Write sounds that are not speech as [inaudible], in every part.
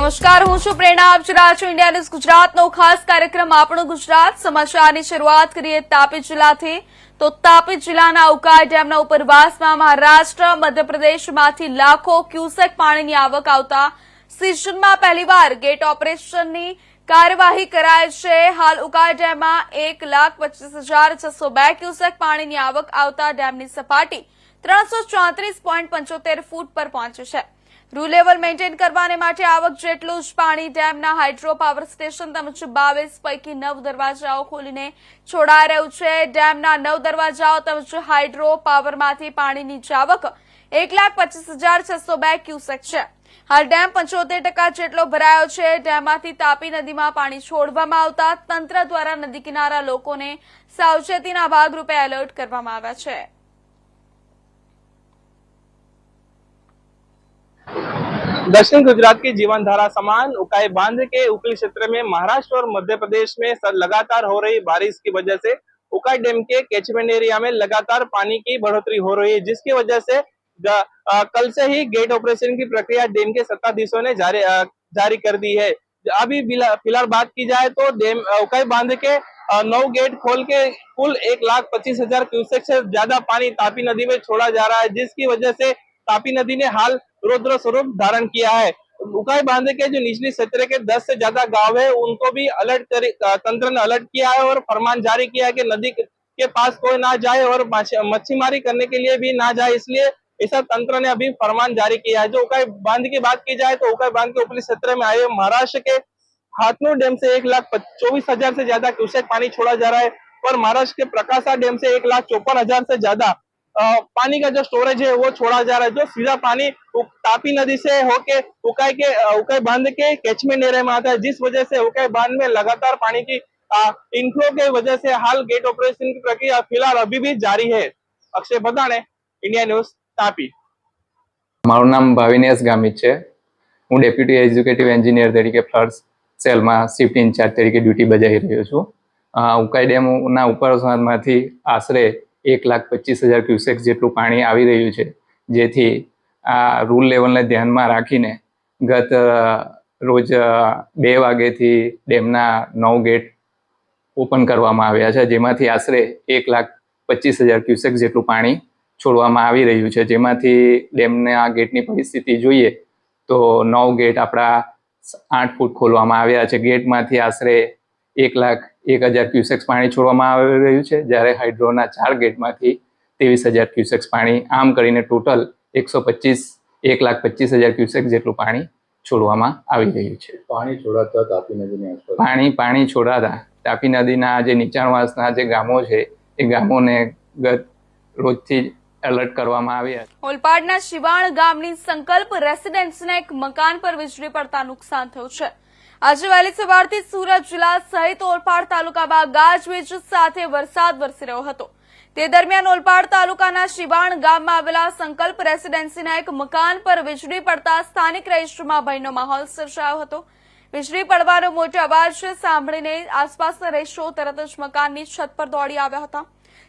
નમસ્કાર, હું છું પ્રેરણા, આપ રહ્યા ઇન્ડિયા ન્યૂઝ ગુજરાતનો ખાસ કાર્યક્રમ આપણું ગુજરાત. સમાચારની શરૂઆત કરીએ તાપી જિલ્લાથી. તો તાપી જિલ્લાના ઉકાઈ ડેમના ઉપરવાસમાં મહારાષ્ટ્ર, મધ્યપ્રદેશમાંથી લાખો ક્યુસેક પાણીની આવક આવતા સિઝનમાં પહેલીવાર ગેટ ઓપરેશનની કાર્યવાહી કરાય છે. હાલ ઉકાઈ ડેમમાં એક લાખ પચીસ હજાર છસો બે ક્યુસેક પાણીની આવક આવતા ડેમની સપાટી ત્રણસો ચોત્રીસ પોઈન્ટ પંચોતેર ફૂટ પર પહોંચી છે. રૂ લેવલ મેન્ટેન કરવાને માટે આવક જેટલું જ પાણી ડેમના હાઇડ્રો પાવર સ્ટેશન તેમજ બાવીસ પૈકી નવ દરવાજાઓ ખોલીને છોડાઈ રહ્યું છે. ડેમના નવ દરવાજાઓ તેમજ હાઇડ્રો પાવરમાંથી પાણીની આવક એક લાખ પચીસ હજાર છસો બે ક્યુસેક છે. હાલ ડેમ પંચોતેર ટકા જેટલો ભરાયો છે. ડેમમાંથી તાપી નદીમાં પાણી છોડવામાં આવતા તંત્ર દ્વારા નદી કિનારા લોકોને સાવચેતીના ભાગરૂપે એલર્ટ કરવામાં આવ્યા છે. दक्षिण गुजरात की जीवन धारा समान उकाई बाँध के ऊपरी क्षेत्र में महाराष्ट्र और मध्य प्रदेश में लगातार हो रही बारिश की वजह से उकाई डैम के कैचमेंट एरिया में लगातार पानी की बढ़ोतरी हो रही है जिसकी वजह से अ, कल से ही गेट ऑपरेशन की प्रक्रिया डैम के सत्ताधीशों ने जारी अ, जारी कर दी है। अभी फ़िलहाल बात की जाए तो डैम उकाई बाँध के नौ गेट खोल के कुल एक लाख पच्चीस हज़ार क्यूसेक से ज़्यादा पानी तापी नदी में छोड़ा जा रहा है जिसकी वजह से तापी नदी ने हाल रुद्र स्वरूप धारण किया है। उकाई बाँध के जो निचली क्षेत्र के 10 से ज़्यादा गाँव है, उनको भी अलर्ट कर तंत्र ने अलर्ट किया है और फरमान जारी किया है कि नदी के- पास कोई ना जाए और मच्छीमारी करने के लिए भी ना जाए। इसलिए ऐसा तंत्र ने अभी फरमान जारी किया है। जो उकाई बाँध की बात की जाए तो उकाई बाँध के ऊपरी क्षेत्र में आए महाराष्ट्र के हाथनूर डैम से एक लाख चौबीस हज़ार से ज़्यादा क्यूसेक पानी छोड़ा जा रहा है और महाराष्ट्र के प्रकाशा डैम से एक लाख चौपन हज़ार से ज़्यादा पानी का जो स्टोरेज है वो छोड़ा जा रहा है जो सीधा पानी उ- तापी नदी से होके उकाई के अ, उकाई बांध के कैचमेंट एरिया में आता है जिस वजह से उकाई बांध में लगातार पानी की इनफ्लो के वजह से हाल गेट ऑपरेशन की प्रक्रिया फिलहाल अभी भी जारी है अक्षय बदाने इंडिया न्यूज तापी મારું નામ ભાવિનેશ ગામિત છે હું ડેપ્યુટી એક્ઝિક્યુટિવ એન્જિનિયર તરીકે ફ્લડ સેલમાં શિફ્ટ ઇન્ચાર્જ તરીકે ડ્યુટી બજાવી રહ્યો છું અ, ઉકાઈ ડેમના ઉપરમાંથી આશરે એક લાખ પચીસ હજાર ક્યુસેક જેટલું પાણી આવી રહ્યું છે. જેથી આ રૂલ લેવલને ધ્યાનમાં રાખીને ગત રોજ બે વાગ્યેથી ડેમના નવ ગેટ ઓપન કરવામાં આવ્યા છે, જેમાંથી આશરે એક લાખ પચીસ હજાર ક્યુસેક જેટલું પાણી છોડવામાં આવી રહ્યું છે. જેમાંથી ડેમના ગેટની પરિસ્થિતિ જોઈએ તો નવ ગેટ આપણા આઠ ફૂટ ખોલવામાં આવ્યા છે. ગેટમાંથી આશરે એક લાખ એક હજાર ક્યુસેક્સ પાણી છોડવામાં આવી રહ્યું છે. જ્યારે હાઇડ્રોના ચાર ગેટમાંથી ત્રેવીસ હજાર ક્યુસેક્સ પાણી આમ કરીને ટોટલ એકસો પચીસ એક લાખ પચીસ હજાર ક્યુસેક જેટલું પાણી છોડવામાં આવી રહ્યું છે. પાણી છોડાતા તાપી નદીની પાણી પાણી છોડાતા. તાપી નદીના જે નીચાણવાસના જે ગામો છે એ ગામોને ગત રોજથી એલર્ટ કરવામાં આવ્યા છે. ઓલપાડના શિવાણ ગામની સંકલ્પ રેસિડેન્સના એક મકાન પર વીજળી પડતા નુકસાન થયું છે. આજે વહેલી સવારથી સુરત જિલ્લા સહિત ઓલપાડ તાલુકામાં ગાજવીજ સાથે વરસાદ વરસી રહ્યો હતો. તે દરમિયાન ઓલપાડ તાલુકાના શિવાણ ગામમાં આવેલા સંકલ્પ રેસિડેન્સીના એક મકાન પર વીજળી પડતા સ્થાનિક રહીશોમાં ભયનો માહોલ સર્જાયો હતો. વીજળી પડવાનો મોટો અવાજ સાંભળીને આસપાસના રહીશો તરત જ મકાનની છત પર દોડી આવ્યા હતા.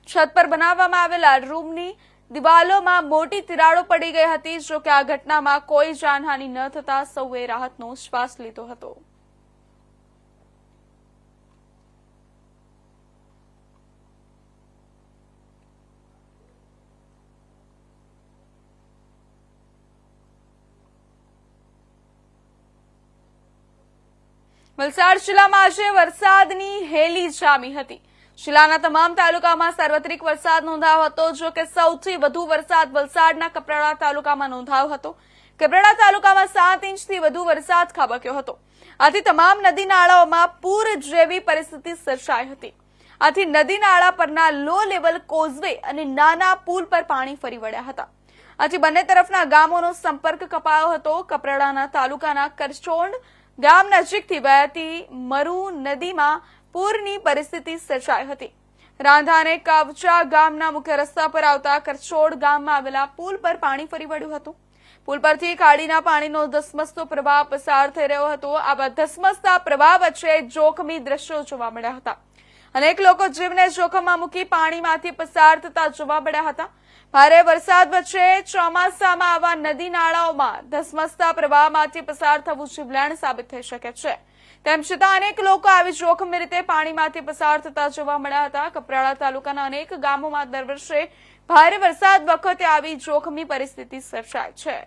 છત પર બનાવવામાં આવેલા રૂમની દિવાલોમાં મોટી તિરાડો પડી ગઈ હતી જો કે આ ઘટનામાં કોઈ જાનહાનિ ન થતા સૌએ રાહતનો શ્વાસ લીધો હતો. વલસાડ જિલ્લામાં આજે વરસાદની હેલી જામી હતી. જિલ્લાના તમામ તાલુકામાં સાર્વત્રિક વરસાદ નોંધાયો હતો, જો કે સૌથી વધુ વરસાદ વલસાડના કપરાડા તાલુકામાં નોંધાયો હતો. કપરાડા તાલુકામાં સાત ઇંચથી વધુ વરસાદ ખાબક્યો હતો. આથી તમામ નદી નાળાઓમાં પૂર જેવી પરિસ્થિતિ સર્જાઈ હતી. આથી નદી નાળા પરના લો લેવલ કોઝવે અને નાના પુલ પર પાણી ફરી વળ્યા હતા. આથી બંને તરફના ગામોનો સંપર્ક કપાયો હતો. કપરાડાના તાલુકાના કરચોંડ ગામ નજીકથી વહેતી મરુ નદીમાં પૂરની પરિસ્થિતિ સર્જાઈ હતી. રાંધા અને કાવચા ગામના મુખ્ય રસ્તા પર આવતા કરચોડ ગામમાં આવેલા પુલ પર પાણી ફરી વળ્યું હતું. પુલ પરથી ખાડીના પાણીનો ધસમસતો પ્રવાહ પસાર થઈ રહ્યો હતો. આવા ધસમસતા પ્રવાહ વચ્ચે જોખમી દ્રશ્યો જોવા મળ્યા હતા. અનેક લોકો જીવને જોખમમાં મૂકી પાણીમાંથી પસાર થતા જોવા મળ્યા હતા. ભારે વરસાદ વચ્ચે ચોમાસામાં આવા નદી નાળાઓમાં ધસમસતા પ્રવાહમાંથી પસાર થવું જીવલેણ સાબિત થઈ શકે છે. તેમ છતાં અનેક લોકો આવી જોખમી રીતે પાણીમાંથી પસાર થતા જોવા મળ્યા હતા. કપરાડા તાલુકાના અનેક ગામોમાં દર વર્ષે ભારે વરસાદ વખતે આવી જોખમી પરિસ્થિતિ સર્જાય છે.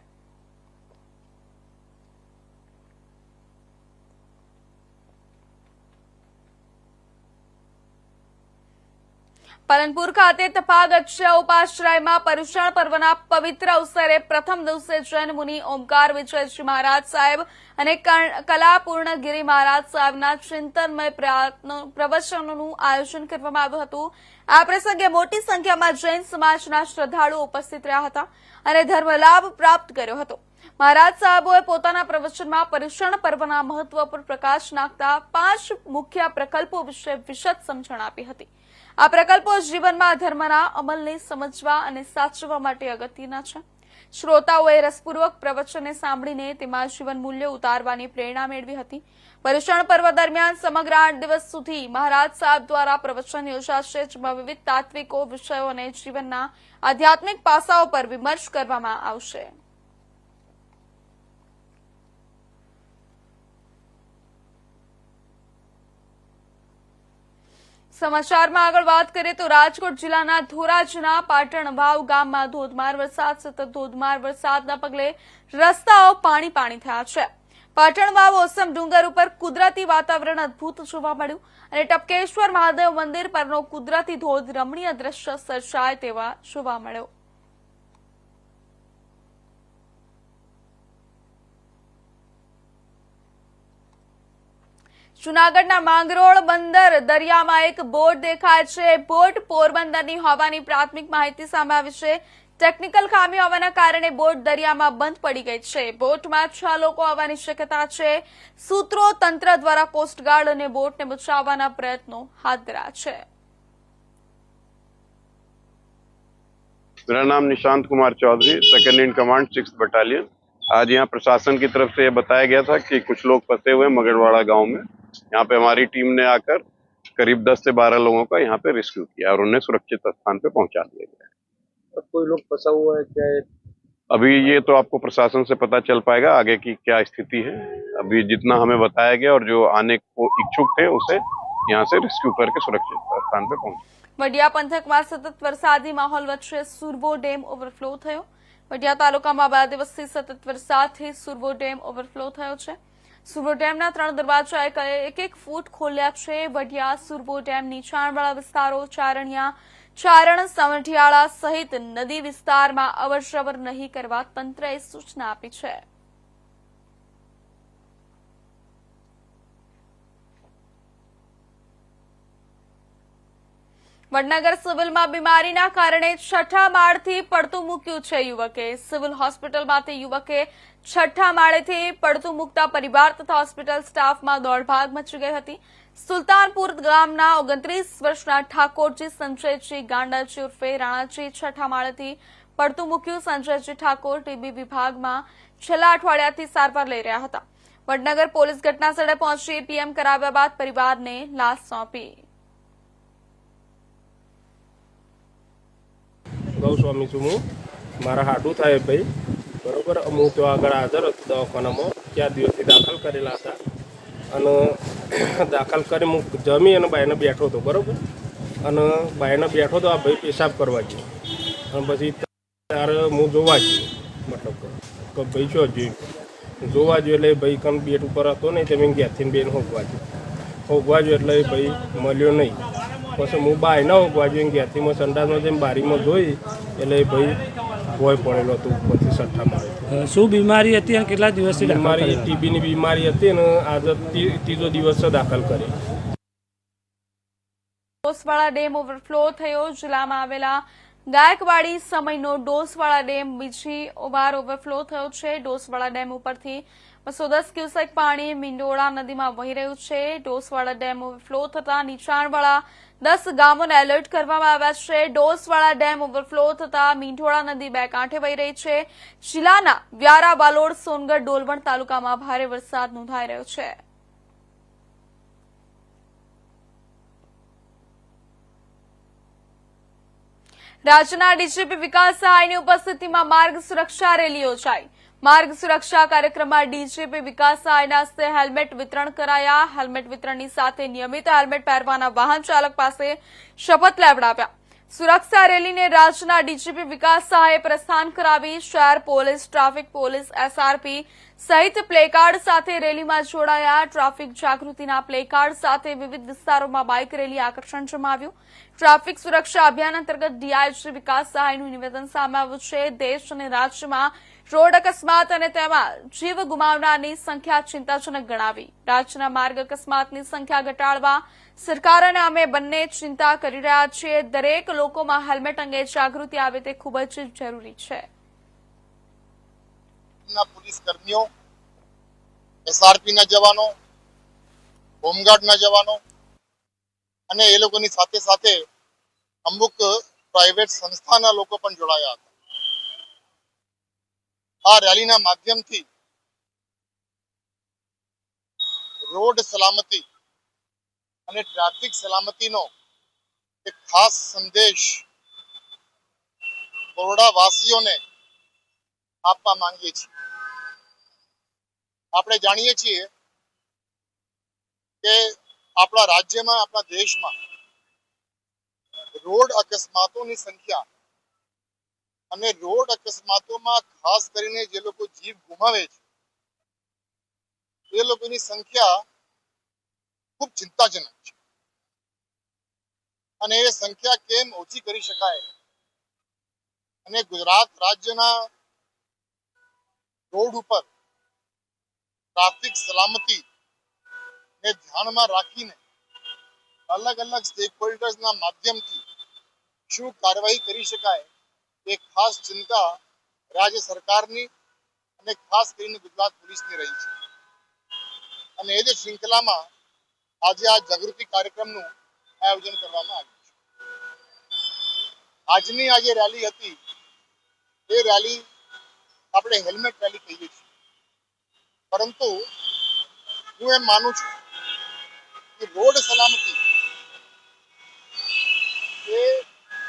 પાલનપુર ખાતે તપાગત ઉપાશ્રયમાં પર્યુષણ પર્વના પવિત્ર અવસરે પ્રથમ દિવસે જૈન મુનિ ઓમકાર વિજયજી મહારાજ સાહેબ અને કલાપૂર્ણગીરી કલાપૂર્ણ ગિરી મહારાજ સાહેબના ચિંતનમય પ્રવચનોનું આયોજન કરવામાં આવ્યું હતું. આ પ્રસંગે મોટી સંખ્યામાં જૈન સમાજના શ્રદ્ધાળુઓ ઉપસ્થિત રહ્યા હતા અને ધર્મલાભ પ્રાપ્ત કર્યો હતો. મહારાજ સાહેબોએ પોતાના પ્રવચનમાં પર્યુષણ પર્વના મહત્વ પર પ્રકાશ નાખતા પાંચ મુખ્ય પ્રકલ્પો વિશે વિશદ સમજણ આપી હતી. આ પ્રકલ્પો જીવનમાં ધર્મના અમલને સમજવા અને સાચવવા માટે અગત્યના છે. શ્રોતાઓએ રસપૂર્વક પ્રવચનને સાંભળીને તેમાં જીવન મૂલ્ય ઉતારવાની પ્રેરણા મેળવી હતી. પર્યુષણ પર્વ દરમિયાન સમગ્ર આઠ દિવસ સુધી મહારાજ સાહેબ દ્વારા પ્રવચન યોજાશે, જેમાં વિવિધ તાત્વિકો વિષયો અને જીવનના આધ્યાત્મિક પાસાઓ પર વિમર્શ કરવામાં આવશે. સમાચારમાં આગળ વાત કરીએ તો રાજકોટ જિલ્લાના ધોરાજના પાટણ વાવ ગામમાં ધોધમાર વરસાદ, સતત ધોધમાર વરસાદના પગલે રસ્તાઓ પાણી પાણી થયા છે. પાટણ વાવ ઓસમ ડુંગર ઉપર કુદરતી વાતાવરણ અદભુત જોવા મળ્યું અને ટપકેશ્વર મહાદેવ મંદિર પરનો કુદરતી ધોધ રમણીય દ્રશ્ય સર્જાય તેવા જોવા મળ્યો. જુનાગઢના માંગરોળ બંદર દરિયામાં એક બોટ દેખાય છે બોટ પોરબંદરની હોવાની પ્રાથમિક માહિતી સામે આવી છે ટેકનિકલ ખામી હોવાના કારણે બોટ દરિયામાં બંધ પડી ગઈ છે બોટમાં છ લોકો આવવાની શક્યતા છે સૂત્રો તંત્ર દ્વારા કોસ્ટગાર્ડ અને બોટને બચાવવાના પ્રયત્નો હાથ ધર્યા છે मेरा नाम Nishant Kumar Chaudhary second in command six battalion आज यहाँ प्रशासन की तरफ से ये बताया गया था कि कुछ लोग फंसे हुए हैं मगरवाड़ा गांव में यहाँ पे हमारी टीम ने आकर करीब 10 से 12 लोगों का यहाँ पे रेस्क्यू किया और उन्हें सुरक्षित स्थान पे पहुंचा दिया गया अब कोई लोग फंसा हुआ है क्या है अभी ये तो आपको प्रशासन से पता चल पाएगा आगे की क्या स्थिति है अभी जितना हमें बताया गया और जो आने को इच्छुक थे उसे यहाँ से रेस्क्यू करके सुरक्षित स्थान पे पहुंचा વડિયા પંથકમાં સતત વરસાદી માહોલ વચ્ચે સુરબો ડેમ ઓવરફ્લો થયો વડિયા તાલુકામાં બે દિવસથી સતત વરસાદથી સુરબો ડેમ ઓવરફ્લો થયો છે સુરબો ડેમના ત્રણ દરવાજાએ એક એક ફૂટ ખોલ્યા છે. વડિયા સુરબો ડેમ, નીચાણવાળા વિસ્તારો, ચારણિયા, ચારણ, સમઢિયાળા સહિત નદી વિસ્તારમાં અવરજવર નહીં કરવા તંત્રએ સૂચના આપી છે. વડનગર સિવિલમાં બીમારીના કારણે છઠ્ઠા માળથી પડતું મૂક્યું છે યુવકે. સિવિલ હોસ્પિટલમાંથી યુવકે છઠ્ઠા માળેથી પડતું મુકતા પરિવાર તથા હોસ્પિટલ સ્ટાફમાં દોડભાગ મચી ગઈ હતી. સુલતાનપુર ગામના ઓગણત્રીસ વર્ષના ઠાકોરજી, સંજયજી ગાંડાજી ઉર્ફે રાણાજી છઠ્ઠા માળેથી પડતું મૂક્યું. સંજયજી ઠાકોર ટીબી વિભાગમાં છેલ્લા અઠવાડિયાથી સારવાર લઈ રહ્યા હતા. વડનગર પોલીસ ઘટના સ્થળે પહોંચી પીએમ કરાવ્યા બાદ પરિવારને લાશ સોંપી. ગૌસ્વામી છું હું. મારા હાડું થાય ભાઈ. બરોબર? હું તો આગળ હાજર હતો દવાખાનામાં, ચાર દિવસથી દાખલ કરેલા હતા. અને [coughs] દાખલ કરી હું જમી અને બાઈને બેઠો હતો, બરોબર? અને બાઈને બેઠો તો આ ભાઈ પેશાબ કરવા ગયો. અને પછી ત્યારે હું જોવા ગયો, મતલબ કે ભાઈ શું જોયું જોવા ગયો એટલે ભાઈ કમ બેટ ઉપર હતો નહીં, તમે ઘેરથી બેન હોગવા ગયો. હોગવા ગયો એટલે ભાઈ મળ્યો નહીં. પછી હું બાય ના હોગવા જોઈએ ઘેરથી મેં સંડાસમાં જઈને બારીમાં જોઈ, એટલે ભાઈ ભોય પડેલો હતો ઉપરથી સઠ્ઠા શું બીમારી હતી અને કેટલા દિવસથી બીમારી ટીબીની બીમારી હતી અને આજે ત્રીજો દિવસ દાખલ કરી. ડોસવાળા ડેમ ઓવરફ્લો થયો. જિલ્લામાં આવેલા ગાયકવાડી સમયનો ડોસવાળા ડેમ બીજી વાર ઓવરફ્લો થયો છે. ડોસવાળા ડેમ ઉપરથી બસો દસ ક્યુસેક પાણી મિંડોળા નદીમાં વહી રહ્યું છે. ડોસવાળા ડેમ ઓવરફ્લો થતા નીચાણવાળા દસ ગામોને એલર્ટ કરવામાં આવ્યા છે. ડોસવાળા ડેમ ઓવરફ્લો થતા મીંઢોળા નદી બે કાંઠે વહી રહી છે. જિલ્લાના વ્યારા, બાલોડ, સોનગઢ, ડોલવણ તાલુકામાં ભારે વરસાદ નોંધાઈ રહ્યો છે. રાજ્યના ડીજીપી વિકાસ સહાયની ઉપસ્થિતિમાં માર્ગ સુરક્ષા રેલી યોજાઈ. માર્ગ સુરક્ષા કાર્યક્રમમાં ડીજીપી વિકાસ સહાયના હસ્તે હેલ્મેટ વિતરણ કરાયા. હેલ્મેટ વિતરણની સાથે નિયમિત હેલ્મેટ પહેરવાના વાહન ચાલક પાસે શપથ લેવડાવ્યા. સુરક્ષા રેલીને રાજ્યના ડીજીપી વિકાસ સહાયે પ્રસ્થાન કરાવી. શહેર પોલીસ, ટ્રાફિક પોલીસ, એસઆરપી સહિત પ્લેકાર્ડ સાથે રેલીમાં જોડાયા. ટ્રાફિક જાગૃતિના પ્લેકાર્ડ સાથે વિવિધ વિસ્તારોમાં બાઇક રેલી આકર્ષણ જમાવ્યું. ટ્રાફિક સુરક્ષા અભિયાન અંતર્ગત ડીઆઈજી વિકાસ સહાયનું નિવેદન સામે આવ્યું છે. દેશ અને રાજ્યમાં રોડ અકસ્માત અને તેમાં જીવ ગુમાવનારની સંખ્યા ચિંતાજનક ગણાવી. રાજ્યના માર્ગ અકસ્માતની સંખ્યા ઘટાડવા સરકાર અને અમે બંને ચિંતા કરી રહ્યા છીએ. દરેક લોકોમાં હેલ્મેટ અંગે જાગૃતિ આવે તે ખૂબ જ જરૂરી છે. પોલીસ કર્મીઓ એસઆરપી ના જવાનો હોમગાર્ડ ના જવાનો અને એ લોકોની સાથે સાથે અમુક પ્રાઇવેટ સંસ્થાના લોકો પણ જોડાયા હતા. આ રેલીના માધ્યમથી રોડ સલામતી અને ટ્રાફિક સલામતીનો એક ખાસ સંદેશ બરોડા આપવા માંગીએ છીએ. આપણે જાણીએ છીએ કે આપણા રાજ્યમાં, આપણા દેશમાં રોડ અકસ્માતોની સંખ્યા અને રોડ અકસ્માતોમાં ખાસ કરીને જે લોકો જીવ ગુમાવે છે, એ લોકોની સંખ્યા ખૂબ ચિંતાજનક છે. અને એ સંખ્યા કેમ ઓછી કરી શકાય? અને ગુજરાત રાજ્યના રોડ ઉપર ટ્રાફિક સલામતી ને ધ્યાનમાં રાખીને અલગ અલગ સ્ટેક હોલ્ડર્સના માધ્યમથી શું કાર્યવાહી કરી શકાય? એ ખાસ ચિંતા રાજ્ય સરકારની અને ખાસ કરીને ગુજરાત પોલીસની રહી છે. અને એ જ શૃંખલામાં આજે આ જાગૃતિ કાર્યક્રમનું આયોજન કરવામાં આવ્યું છે. આજની આ જે રેલી હતી, એ રેલી આપણે હેલ્મેટ રેલી કહીએ છીએ. પરંતુ હું એમ માનું છું કે રોડ સલામતી એ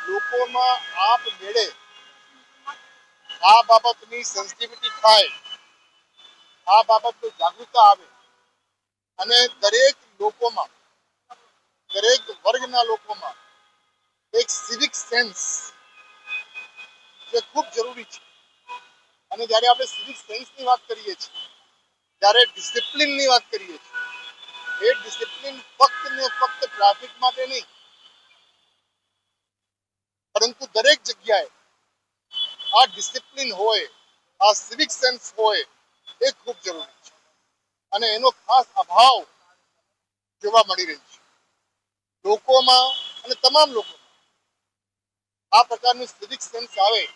લોકોમાં આપ મેળે આ બાબતની સેન્સિટિવિટી થાય, આ બાબતની જાગૃતતા આવે. અને દરેક લોકોમાં, દરેક વર્ગના લોકોમાં એક સિવિક સેન્સ જે ખૂબ જરૂરી છે. અને જ્યારે આપણે સિવિક સેન્સની વાત કરીએ છીએ ત્યારે ડિસિપ્લિનની વાત કરીએ છીએ, એ ડિસિપ્લિન ફક્ત ને ફક્ત ટ્રાફિક માટે નહીં, પરંતુ દરેક જગ્યાએ આ ડિસિપ્લિન હોય, આ સિવિક સેન્સ હોય, એ ખૂબ જરૂરી છે. અને એનો ખાસ અભાવ જોવા મળી રહ્યો છે. લોકોમાં અને તમામ લોકોમાં આ પ્રકારનું સિવિક સેન્સ આવે,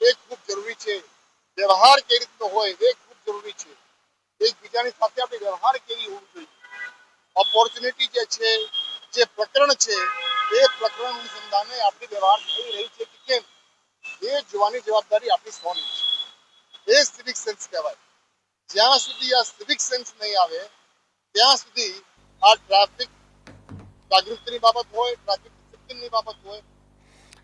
એ ખૂબ જરૂરી છે. વ્યવહાર કેવી રીતનો હોય, એ ખૂબ જરૂરી છે. એકબીજાની સાથે આપણે વ્યવહાર કેવી હોવું જોઈએ? ઓપોર્ચ્યુનિટી જે છે, જે પ્રકરણ છે, એ પ્રકરણ અનુસંધાને આપણી વ્યવહાર થઈ રહી છે કે કેમ? એ જોવાની જવાબદારી આપણી સૌની છે. એ સિવિક સેન્સ કહેવાય. જ્યાં સુધી આ સિવિક સેન્સ નહીં આવે, ત્યાં સુધી આ ટ્રાફિક જાગૃતિની બાબત હોય ટ્રાફિક ડિસિપ્લિનની બાબત હોય.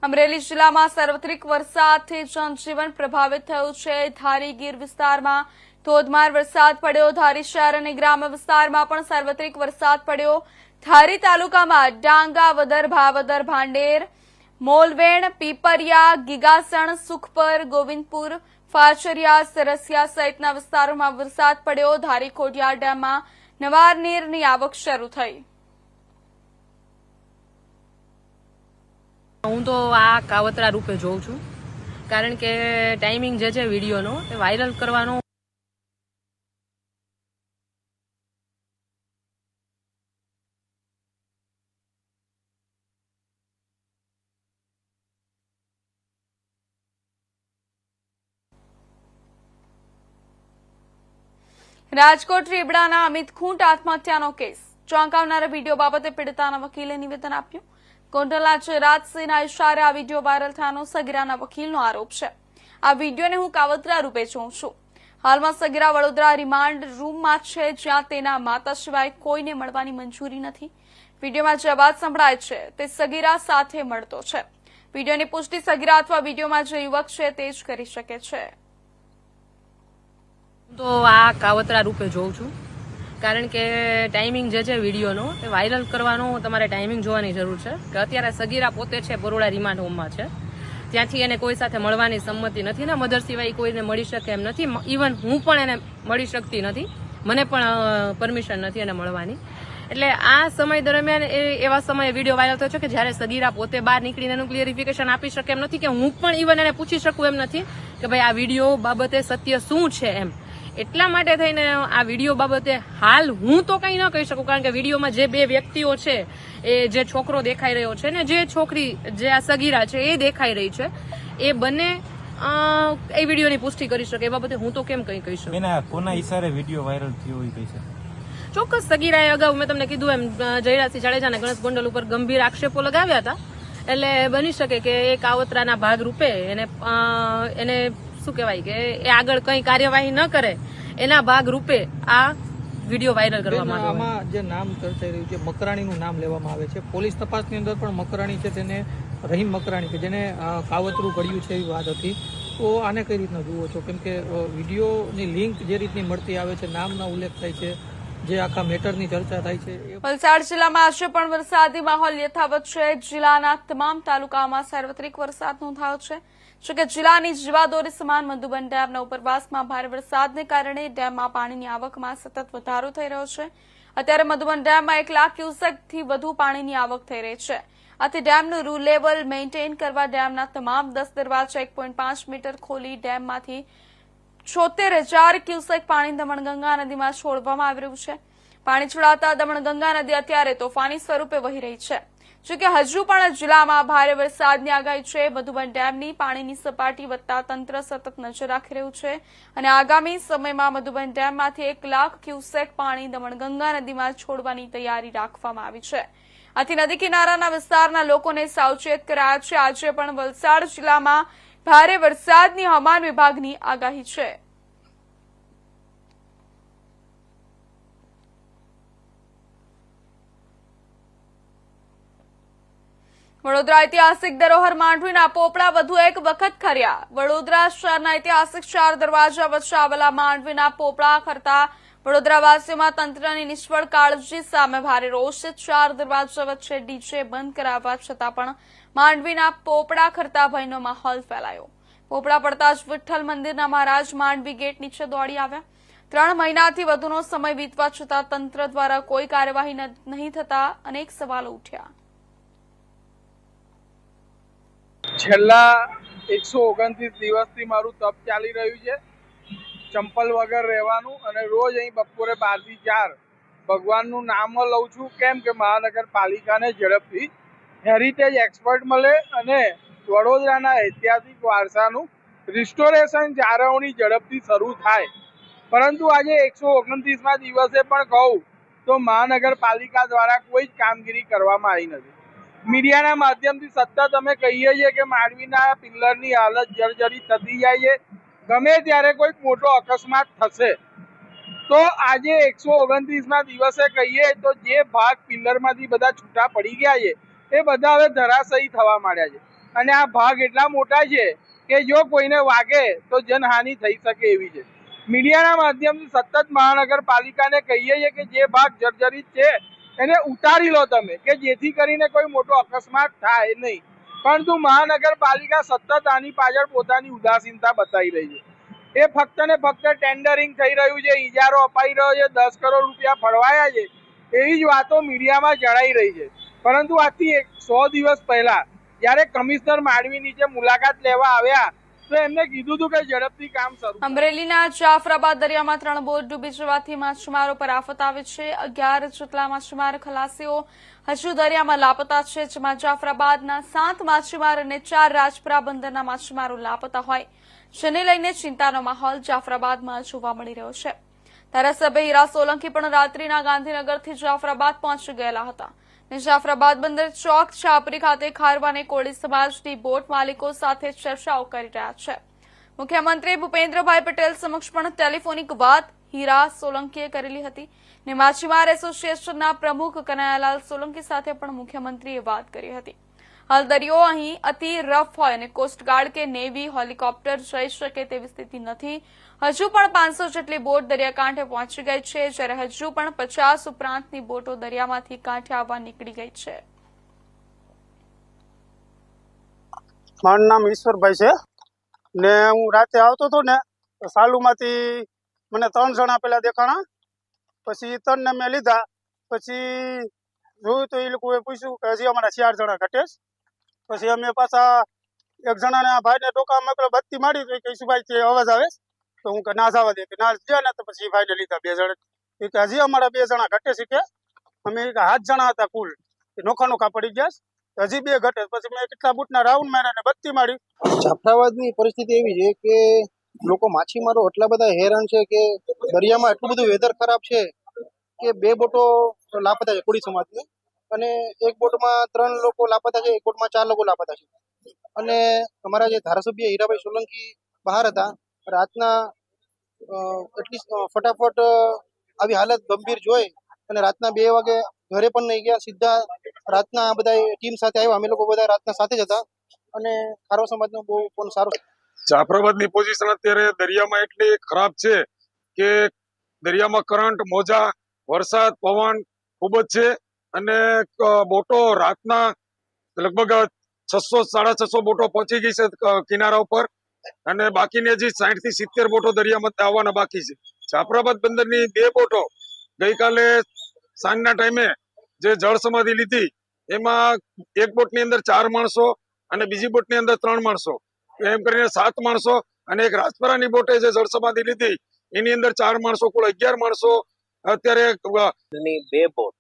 અમરેલી જિલ્લામાં સાર્વત્રિક વરસાદથી જનજીવન પ્રભાવિત થયું છે. ધારી ગીર વિસ્તારમાં ધોધમાર વરસાદ પડ્યો. ધારી શહેર અને ગ્રામ્ય વિસ્તારમાં પણ સાર્વત્રિક વરસાદ પડ્યો. ધારી તાલુકામાં ડાંગા વદર ભાવદર, ભાંડેર મોલવેણ, પીપરિયા, ગીગાસણ, સુખપર, ગોવિંદપુર ફાચરિયા સરસિયા સહિતના વિસ્તારોમાં વરસાદ પડ્યો. ધારી ખોડિયાર ડેમમાં નવા નીરની આવક શરૂ થઈ. હું તો આ કાવતરા રૂપે જોઉં છું. કારણ કે ટાઈમિંગ જે છે વિડીયોનો, એ વાયરલ કરવાનો રાજકોટ રીબડાના અમિત ખૂંટ આત્મહત્યાનો કેસ. ચોંકાવનારા વીડિયો બાબતે પીડિતાના વકીલે નિવેદન આપ્યું. કોંટલા ચિરાજસિંહના ઇશારે આ વીડિયો વાયરલ થયાનો સગીરાના વકીલનો આરોપ છે. આ વિડીયોને હું કાવતરા રૂપે જોઉં છું. હાલમાં સગીરા વડોદરા રિમાન્ડ રૂમમાં છે, જ્યાં તેના માતા સિવાય કોઈને મળવાની મંજૂરી નથી. વિડીયોમાં જે અવાજ સંભળાય છે, તે સગીરા સાથે મળતો છે. વિડીયોની પુષ્ટિ સગીરા અથવા વિડીયોમાં જે યુવક છે, તે જ કરી શકે છે. તો આ કાવતરા રૂપે જોઉં છું. કારણ કે ટાઈમિંગ જે છે વિડીયોનો એ વાયરલ કરવાનો તમારે ટાઈમિંગ જોવાની જરૂર છે. કે અત્યારે સગીરા પોતે છે, બરોડા રિમાન્ડ હોમમાં છે. ત્યાંથી એને કોઈ સાથે મળવાની સંમતિ નથી ને મધર સિવાય કોઈને મળી શકે એમ નથી. ઇવન હું પણ એને મળી શકતી નથી. મને પણ પરમિશન નથી એને મળવાની. એટલે આ સમય દરમિયાન એ, એવા સમયે વીડિયો વાયરલ થયો છે કે જ્યારે સગીરા પોતે બહાર નીકળીને એનું ક્લિયરિફિકેશન આપી શકે એમ નથી કે હું પણ ઇવન એને પૂછી શકું એમ નથી કે ભાઈ આ વીડિયો બાબતે સત્ય શું છે એમ. એટલા માટે થઈને આ વીડિયો બાબતે હાલ હું તો કંઈ ન કહી શકું કારણ કે વિડીયોમાં જે બે વ્યક્તિઓ છે એ જે છોકરો દેખાઈ રહ્યો છે ને જે છોકરી જે આ સગીરા છે એ દેખાઈ રહી છે એ બંને એ વિડીયોની પુષ્ટિ કરી શકે એ બાબતે હું તો કેમ કંઈ કહી શકું? કોના ઈશારે વીડિયો વાયરલ થયો હોય કઈ છે ચોક્કસ સગીરાએ અગાઉ મેં તમને કીધું એમ જયરાજસિંહ જાડેજાને ગણેશ ગોંડલ ઉપર ગંભીર આક્ષેપો લગાવ્યા હતા. એટલે બની શકે કે એ કાવતરાના ભાગ રૂપે એને એને શું કહેવાય કે એ આગળ કંઈ કાર્યવાહી ન કરે એના ભાગ રૂપે આ વીડિયો વાયરલ કરવામાં આવ્યો આમાં જે નામ ચર્ચાઈ રહ્યું છે મકરાણીનું નામ લેવામાં આવે છે. પોલીસ તપાસની અંદર પણ મકરાણી છે તેને રહીમ મકરાણી કે જેને કાવતરું કર્યું છે એવી વાત હતી. તો આને કઈ રીતના જુઓ છો? કેમ કે વિડીયોની લિંક જે રીતની મળતી આવે છે નામના ઉલ્લેખ થાય છે જે આખા મેટરની ચર્ચા થાય છે વલસાડ જિલ્લામાં આજે પણ વરસાદી માહોલ યથાવત છે. જિલ્લાના તમામ તાલુકામાં સાર્વત્રિક વરસાદ નોંધાયો છે. જો કે જિલ્લાની જીવાદોરી સમાન મધુબન ડેમના ઉપરવાસમાં ભારે વરસાદને કારણે ડેમમાં પાણીની આવકમાં સતત વધારો થઈ રહ્યો છે. અત્યારે મધુબન ડેમમાં એક લાખ ક્યુસેકથી વધુ પાણીની આવક થઈ રહી છે. આથી ડેમનું રૂ લેવલ મેન્ટેન કરવા ડેમના તમામ દસ દરવાજા એક મીટર ખોલી ડેમમાંથી છોતેર હજાર ક્યુસેક પાણી દમણગંગા નદીમાં છોડવામાં આવી રહ્યું છે. પાણી છોડાતા દમણગંગા નદી અત્યારે તોફાની સ્વરૂપે વહી રહી છે. જોકે હજુ પણ જિલ્લામાં ભારે વરસાદની આગાહી છે. મધુબન ડેમની પાણીની સપાટી વધતા તંત્ર સતત નજર રાખી રહ્યું છે અને આગામી સમયમાં મધુબન ડેમમાંથી એક લાખ ક્યુસેક પાણી દમણગંગા નદીમાં છોડવાની તૈયારી રાખવામાં આવી છે. આથી નદી કિનારાના વિસ્તારના લોકોને સાવચેત કરાયા છે. આજે પણ વલસાડ જિલ્લામાં ભારે વરસાદની હવામાન વિભાગની આગાહી છે. વડોદરા ઐતિહાસિક ધરોહર માંડવીના પોપડા વધુ એક વખત ખર્યા. વડોદરા શહેરના ઐતિહાસિક ચાર દરવાજા વચ્ચે આવેલા માંડવીના પોપડા ખરતા વડોદરાવાસીઓમાં તંત્રની નિષ્ફળ કાળજી સામે ભારે રોષ. ચાર દરવાજા વચ્ચે ડીજે બંધ કરાવવા છતાં પણ માંડવીના પોપડા ખરતા ભયનો માહોલ ફેલાયો. પોપડા પડતા જ વિઠ્ઠલ મંદિરના મહારાજ માંડવી ગેટ નીચે દોડી આવ્યા. ત્રણ મહિનાથી વધુનો સમય વીતવા છતાં તંત્ર દ્વારા કોઈ કાર્યવાહી નહીં થતા અનેક સવાલો ઉઠ્યા. છેલ્લા એકસો ઓગણત્રીસ દિવસથી મારું તપ ચાલી રહ્યું છે. ચંપલ વગર રહેવાનું અને રોજ અહીં બપોરે બારથી ચાર ભગવાનનું નામ લઉં છું. કેમ કે મહાનગરપાલિકાને ઝડપથી હેરિટેજ એક્સપર્ટ મળે અને વડોદરાના ઐતિહાસિક વારસાનું રિસ્ટોરેશન જાળવણી ઝડપથી શરૂ થાય. પરંતુ આજે એકસો ઓગણત્રીસમાં દિવસે પણ કહું તો મહાનગરપાલિકા દ્વારા કોઈ જ કામગીરી કરવામાં આવી નથી. મીડિયાના માધ્યમથી સતત અમે કહીએ છીએ કે માંડવીના પિલ્લરની હાલત જર્જરી થતી જાય છે. ગમે ત્યારે કોઈક મોટો અકસ્માત થશે, તો આજે એકસો ઓગણત્રીસના દિવસે કહીએ તો જે ભાગ પિલ્લરમાંથી બધા છૂટા પડી ગયા છે, એ બધા હવે ધરાશયી થવા માંડ્યા છે. અને આ ભાગ એટલા મોટા છે કે જો કોઈને વાગે તો જનહાનિ થઈ શકે એવી છે. મીડિયાના માધ્યમથી સતત મહાનગરપાલિકાને કહીએ છીએ કે જે ભાગ જર્જરિત છે એને ઉતારી લો તમે, કે જેથી કરીને કોઈ મોટો અકસ્માત થાય નહીં. પરંતુ મહાનગરપાલિકા સતત આની પાછળ પોતાની ઉદાસીનતા બતાવી રહી છે. એ ફક્ત ને ફક્ત ટેન્ડરિંગ થઈ રહ્યું છે ઇજારો અપાઈ રહ્યો છે, દસ કરોડ રૂપિયા ફળવાયા છે, એવી જ વાતો મીડિયામાં જણાઈ રહી છે. પરંતુ આજથી એક સો દિવસ પહેલા, જ્યારે કમિશનર માંડવી નીચે મુલાકાત લેવા આવ્યા તો એમને કીધું હતું કે ઝડપથી કામ શરૂ અમરેલીના જાફરાબાદ દરિયામાં ત્રણ બોટ ડૂબી જવાથી માછીમારો પર આફત આવે છે. અગિયાર જેટલા માછીમાર ખલાસીઓ હજુ દરિયામાં લાપતા છે, જેમાં જાફરાબાદના સાત માછીમાર અને ચાર રાજપુરા બંદરના માછીમારો લાપતા હોય. જેને લઈને ચિંતાનો માહોલ જાફરાબાદમાં જોવા મળી રહ્યો છે. ધારાસભ્ય હીરા સોલંકી પણ રાત્રિના ગાંધીનગરથી જાફરાબાદ પહોંચી ગયેલા હતા. જાફરાબાદ બંદર ચોક છાપરી ખાતે ખારવા અને કોળી સમાજની બોટ માલિકો સાથે ચર્ચાઓ કરી રહ્યા છે. મુખ્યમંત્રી ભૂપેન્દ્રભાઈ પટેલ સમક્ષ પણ ટેલિફોનિક વાત હીરા સોલંકીએ કરેલી હતી ને માછીમાર એસોસિએશનના પ્રમુખ કનૈયાલાલ સોલંકી સાથે પણ મુખ્યમંત્રીએ વાત કરી હતી. હાલ દરિયો અહીં અતિ રફ હોય અને કોસ્ટગાર્ડ કે નેવી હેલિકોપ્ટર જઈ શકે તેવી સ્થિતિ નથી હજુ પણ પાંચસો જેટલી બોટ દરિયાકાંઠે પહોંચી ગઈ છે, જ્યારે હજુ પણ પચાસ ઉપરાંતની બોટો દરિયામાંથી કાંઠે આવવા નીકળી ગઈ છે. મારું નામ ઈશ્વરભાઈ છે. ને હું રાતે આવતો હતો ને, સાલુમાંથી મને ત્રણ જણા પેલા દેખાણા. પછી ત્રણને મેં લીધા. પછી જોયું તો એ લોકોએ પૂછ્યું કે હજી અમારા ચાર જણા ઘટે પછી અમે પાછા એક જણાને આ ભાઈને ટોકા મોકલો, બત્તી મારી તો કહીશું ભાઈ, તે અવાજ આવે? તો હું કે ના, જવા દે. કે, ના ગયા ને તો પછી ભાઈને લીધા બે જણ. એ કે હજી અમારા બે જણા ઘટે છે અમે એ કે સાત જણા હતા કુલ. નોખાનો નોખા પડી ગયા હજી બે ઘટે. પછી મેં કેટલા બૂટના રાઉન્ડ માર્યા ને બત્તી મારી. જાફરાબાદની પરિસ્થિતિ એવી છે કે લોકો માછીમારો એટલા બધા હેરાન છે કે દરિયામાં એટલું બધું વેધર ખરાબ છે કે બે બોટો લાપતા છે કોળી સમાજની. અને એક બોટમાં ત્રણ લોકો લાપતા છે, એક બોટમાં ચાર લોકો લાપતા છે. અને અમારા જે ધારાસભ્ય હીરાભાઈ સોલંકી બહાર હતા રાતના એટલી ફટાફટ આવી હાલત ગંભીર જોઈ અને રાતના બે વાગે ઘરે પણ નહીં ગયા. સીધા રાતના આ બધા ટીમ સાથે આવ્યા. અમે લોકો બધા રાતના સાથે જ હતા અને ખારો સમાજનો બહુ પણ સારો જાફરાબાદની પોઝિશન અત્યારે દરિયામાં એટલી ખરાબ છે કે દરિયામાં કરંટ મોજા, વરસાદ, પવન ખૂબ જ છે અને બોટો રાતના લગભગ છસો, સાડા છસો બોટો પહોંચી ગઈ છે કિનારા ઉપર. અને બાકીની હજી સાઠથી સિત્તેર બોટો દરિયામાં આવવાના બાકી છે. જાફરાબાદ બંદરની બે બોટો ગઈકાલે સાંજના ટાઈમે જે જળ સમાધિ લીધી, એમાં એક બોટની અંદર ચાર માણસો અને બીજી બોટની અંદર ત્રણ માણસો. એમ કરીને સાત માણસો અને એક રાજપરાની બોટે જે જળ સમાધિ લીધી, એની અંદર ચાર માણસો, કુલ અગિયાર માણસો અત્યારે બે બોટ,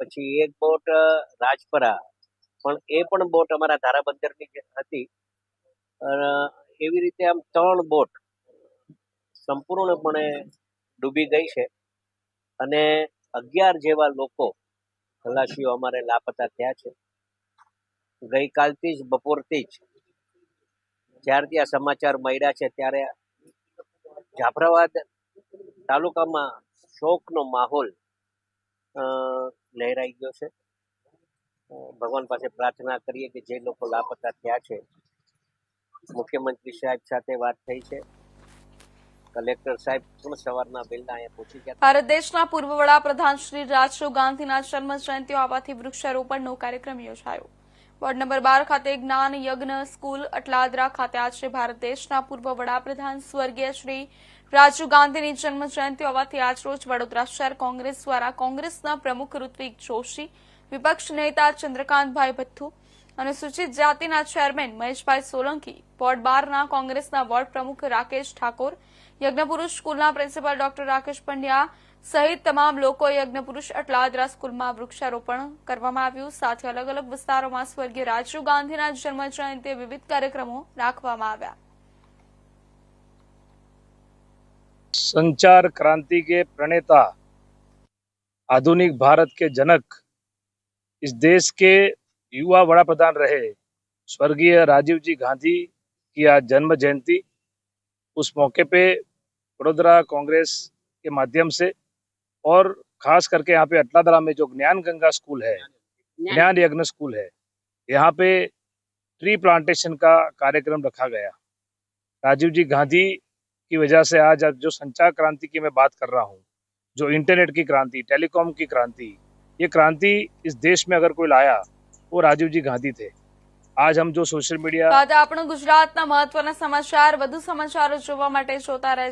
પછી એક બોટ રાજપરા. પણ એ પણ બોટ અમારા ધારાબંદરની હતી. એવી રીતે આમ ત્રણ બોટ સંપૂર્ણપણે ડૂબી ગઈ છે. અને અગિયાર જેવા લોકો ખલાસીઓ અમારે લાપતા થયા છે. ગઈકાલથી જ, બપોરથી જ જ્યારથી આ સમાચાર મળ્યા છે, ત્યારે જાફરાબાદ તાલુકામાં શોકનો માહોલ લહેરાઈ ગયો છે. ભગવાન પાસે પ્રાર્થના કરીએ કે જે લોકો લાપતા થયા છે મુખ્યમંત્રી સાહેબ સાથે વાત થઈ છે. કલેક્ટર સાહેબ પણ સવારના વહેલા અહીંયા પહોંચી ગયા. ભારત દેશના પૂર્વ વડાપ્રધાન શ્રી રાજીવ ગાંધીના જન્મ જયંતિ આવવાથી વૃક્ષારોપણનો કાર્યક્રમ યોજાયો. વોર્ડ નંબર બાર ખાતે જ્ઞાન યજ્ઞ સ્કૂલ અટલાદરા ખાતે આજે ભારત દેશના પૂર્વ વડાપ્રધાન સ્વર્ગીય શ્રી રાજીવ ગાંધીની જન્મ જયંતિ હોવાથી આજરોજ વડોદરા શહેર કોંગ્રેસ દ્વારા કોંગ્રેસના પ્રમુખ ઋત્વિક જોશી, વિપક્ષ નેતા ચંદ્રકાંતભાઈ ભથ્થુ અને સૂચિત જાતિના ચેરમેન મહેશભાઈ સોલંકી વોર્ડ બારના કોંગ્રેસના વોર્ડ પ્રમુખ રાકેશ ઠાકોર યજ્ઞપુરુષ સ્કૂલના પ્રિન્સિપાલ ડોક્ટર રાકેશ પંડ્યા સહિત તમામ લોકોએ યજ્ઞપુરુષ અટલાદરા સ્કૂલમાં વૃક્ષારોપણ કરવામાં આવ્યું સાથે અલગ અલગ વિસ્તારોમાં સ્વર્ગીય રાજીવ ગાંધીના જન્મ જયંતિ વિવિધ કાર્યક્રમો રાખવામાં આવ્યા संचार क्रांति के प्रणेता आधुनिक भारत के जनक इस देश के युवा बड़ा प्रधान रहे। स्वर्गीय राजीव जी गांधी की आज जन्म जयंती उस मौके पे वडोदरा कांग्रेस के माध्यम से और खास करके यहाँ पे अटलादरा में जो ज्ञान गंगा स्कूल है ज्ञान यज्ञ स्कूल है यहाँ पे ट्री प्लांटेशन का कार्यक्रम रखा गया। राजीव जी गांधी की वजह से आज आज जो संचार क्रांति की मैं बात कर रहा हूँ जो इंटरनेट की क्रांति टेलीकॉम की क्रांति ये क्रांति इस देश में अगर कोई लाया वो राजीव जी गांधी थे आज हम जो सोशल मीडिया બાદ આપણું ગુજરાતના મહત્વના સમાચાર વધુ સમાચારો જોવા માટે જોતા રહેજો